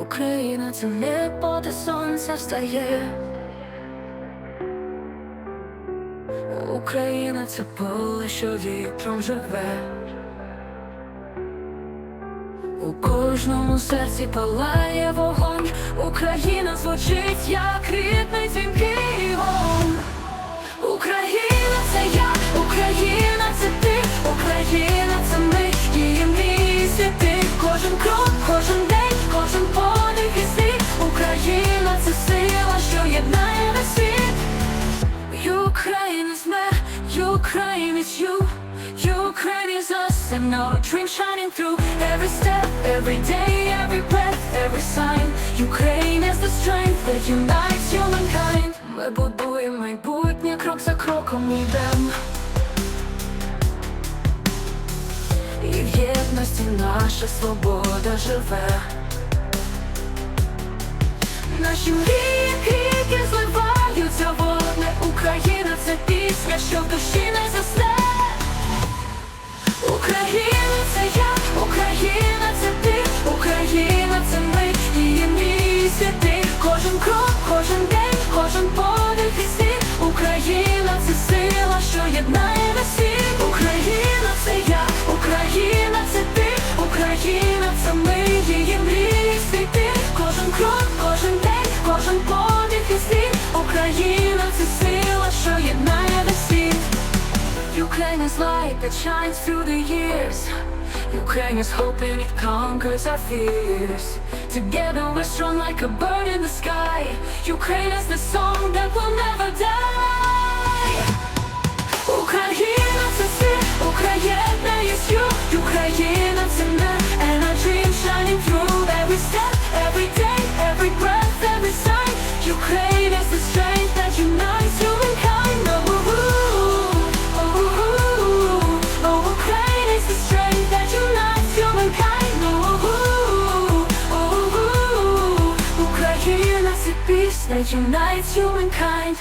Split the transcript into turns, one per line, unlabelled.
Україна це небо, де сонце встає. Україна це поле, що вітром живе. У кожному серці палає вогонь. Україна звучить, як рідний дзвінкий гон. Україна це я, Україна це ти, Україна це ми, її місці ти. Кожен крок, кожен єднає весь світ. Ukraine is me, Ukraine is you. Ukraine is us, and our dream shining through every step, every day, every breath, every sign. Ukraine is the strength that unites humankind. Ми будуємо майбутнє, крок за кроком йдем. І в єдності наша свобода живе. Наші мрії, пісня, що в душі не засне. Україна це я, Україна це ти, Україна це ми, її місце ти Кожен крок, кожен день, кожен подих і світ. Україна це сила, що єднає весь світ. Україна це я, Україна це ти, Україна це ми, її мрії світи. Кожен крок, кожен день, кожен подих і світ. Україна це сила, що єднає is light that shines through the years. Ukraine is hope and it conquers our fears. Together we're strong like a bird in the sky. Ukraine is the song that will never die. Україна це світ, Україна is you. Україна це ми, and our dreams shining through every step, every day, every breath, every sign. Ukraine is the strength That unites humankind.